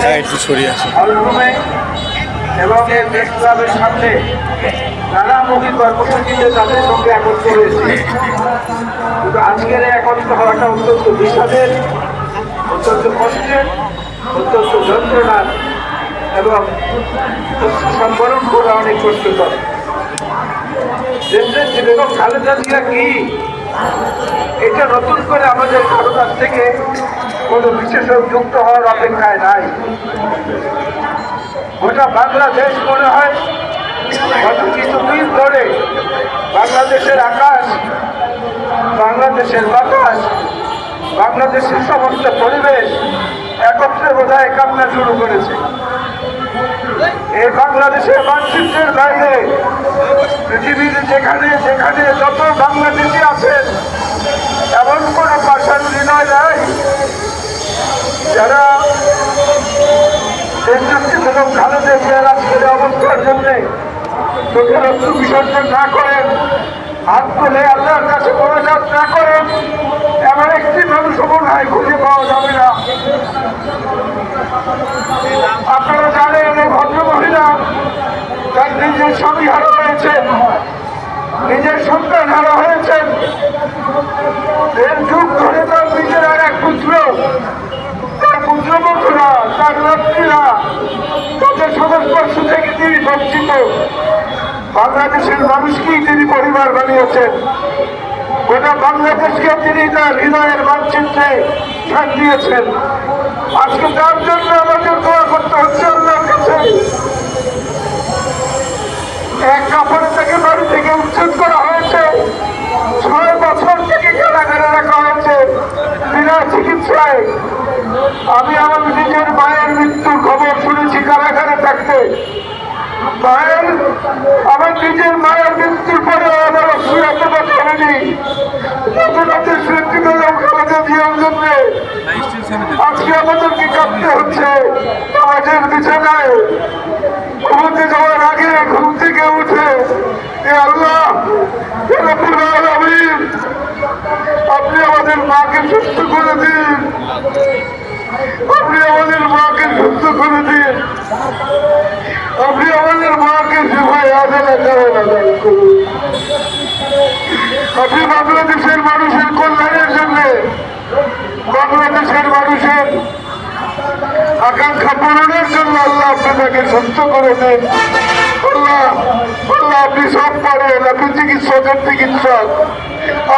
হ্যাঁ একটু সরিয়ে আসে এবং এই প্রেস ক্লাবের সামনে নানামুখী কর্মসূচিতে তাদের সঙ্গে একত্র হয়েছে। কিন্তু আজকের একত্র হওয়াটা অত্যন্ত বিষাদের অত্যন্ত কষ্টের অত্যন্ত যন্ত্রণার এবং সম্বরণ করা অনেক কষ্টকর। যে বেগম খালেদা জিয়া কি? এটা নতুন করে আমাদের কাছ থেকে কোনো বিশেষণ যুক্ত হওয়ার অপেক্ষায় নাই। গোটা বাংলাদেশ মনে হয় গত কিছুদিন ধরে বাংলাদেশের আকাশ, বাংলাদেশের বাতাস, বাংলাদেশের সমস্ত পরিবেশ একত্রে বোধহয় কান্না শুরু করেছে। এই বাংলাদেশের মানচিত্রের বাইরে পৃথিবীর যেখানে যেখানে যত বাংলাদেশি আছেন, এমন কোন পাশার যারা দেশটাকে বেগম খালেদা জিয়ার আজকের অবস্থার জন্য চোখের বিসর্জন না করেন, হাত তুলে আল্লাহর কাছে মোনাজাত না করেন, এমন একটি মানুষ মনে হয় খুঁজে পাওয়া যাবে না। আপনারা জানেন, এই ভদ্র মহিলা তার নিজের স্বামী হারা হয়েছেন নিজের সন্তান হারা হয়েছেন এর যুগ ধরে তার নিজের আর এক পুত্র পুত্রবধূরা তার রাত্রীরা তাদের সংস্পর্শ থেকে তিনি বঞ্চিত। বাংলাদেশের মানুষকেই তিনি পরিবার বানিয়েছেন। গোটা বাংলাদেশকে তিনি তার হৃদয়ের মানচিত্রে ছাড় দিয়েছেন। আজকে তার জন্য আমাদের দোয়া করতে হচ্ছে আল্লাহর কাছে। এক কাপড়ে থেকে বাড়ি থেকে উচ্ছেদ করা হয়েছে। ছয় বছর থেকে কারাগারে রাখা হয়েছে। বিনা চিকিৎসায় আমি আমার নিজের মায়ের মৃত্যুর খবর শুনেছি কারাগারে থাকতে। মায়ের আমার নিজের মায়ের মৃত্যুর পরে আমার কথা হয়নি সুরক্ষিত খালেদা জিয়ার জন্য। আজকে আমাদেরকে কাঁদতে হচ্ছে আমাদের বিছানায়। ঘুমোতে যাওয়ার আগে ঘুম থেকে উঠে এ আল্লাহ আপনি আমাদের মাকে সুস্থ করে দিন। আপনি আমাদের মাকে সুস্থ করে দিন। আপনি আমাদের মাকে সেবায় আদালা কারণ আদান করুন। আপনি বাংলাদেশের মানুষের কল্যাণের জন্য বাংলাদেশের মানুষের আকাঙ্ক্ষা পূরণের জন্য আল্লাহ আপনাকে সুস্থ করে দেন। আল্লাহ আল্লাহ আপনি সব পারেন, আপনি চিকিৎসকের চিকিৎসক।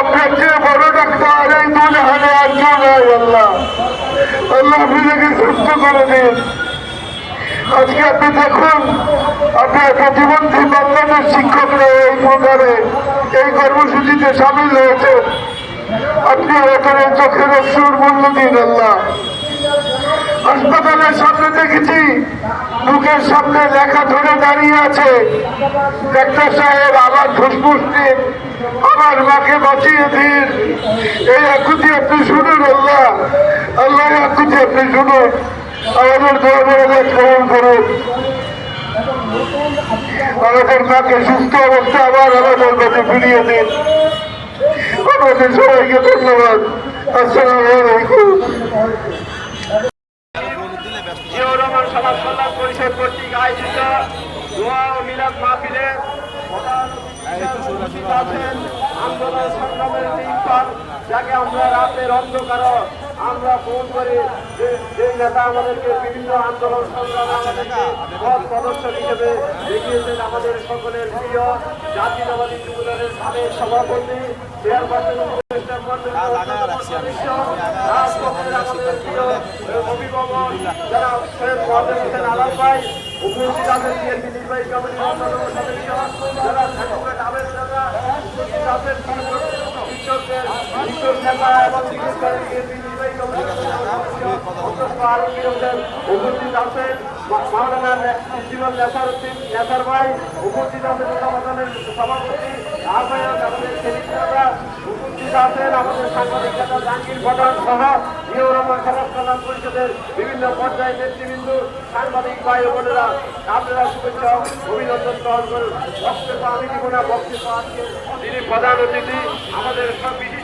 আপনার যে বড় ডাক্তার এই দুজাহানে আর কেউ নাই আল্লাহ। আল্লাহ আপনি তাকে সুস্থ করে দিন। আজকে আপনি দেখুন, আপনি প্রতিবন্ধী বাংলাদেশ শিক্ষকরা এই প্রকারে এই কর্মসূচিতে সামিল হয়েছেন। আপনি ওখানে চোখের অসুর মূল্য দিন, আল্লাহ। হাসপাতালের সামনে দেখেছি, মুখের সামনে লেখা ধরে দাঁড়িয়ে আছে, ডাক্তার সাহেব, আমার ফুসফুস দিন, আমার মাকে বাঁচিয়ে দিন। এই আকুতি আপনি শুনুন, আল্লাহ। আপনি শুনুন, আমাদের ধর্মের গ্রহণ করুন। আমাদের মাকে সুস্থ অবস্থা আবার আমাদের কাছে ফিরিয়ে দিন। আমাদের সবাইকে ধন্যবাদ। আলাইকুম। কর্তৃক আয়োজিত যাকে আমরা রাতের অন্ধকার আমরা ফোন করে যে যে নেতা আমাদেরকে বিভিন্ন আন্দোলন সংগ্রামে আমাদেরকে পথ প্রদর্শক হিসেবে দেখিয়েছেন আমাদের সকলের প্রিয় জাতীয়তাবাদী যুবদলের সাবেক সভাপতি চেয়ারপারসন উপস্থিত আছেন বিএনপি নির্বাহী কমিটির সদস্য যারা শিক্ষকদের শিক্ষক নেতা এবং হোসেন উপস্থিত আছেন মাওলানা জীবন নেসার উদ্দিন নেসার ভাই, উপস্থিত সভাপতি, আহ্বায়ক আমাদের আমাদের সাংবাদিক নেতা জাহাঙ্গীর ভটান সহ রহমান সমাজ বিভিন্ন পর্যায়ের নেতৃবৃন্দ, সাংবাদিক ভাই বোনেরা, আপনারা শুভেচ্ছা অভিনন্দন গ্রহণ করুন। বক্তব্য আমি দিব তিনি আমাদের সব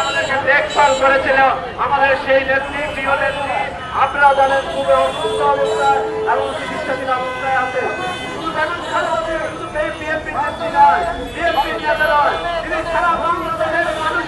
আমাদেরকে দেখভাল করেছিল। আমাদের সেই নেত্রী, প্রিয় নেত্রী, আপনারা জানেন খুবই অসুস্থ অবস্থায় এবং চিকিৎসাধীন অবস্থায় আছে। শুধু বিএনপি নেত্রী নয়, বিএনপি নেতা নয়, তিনি সারা বাংলাদেশের মানুষের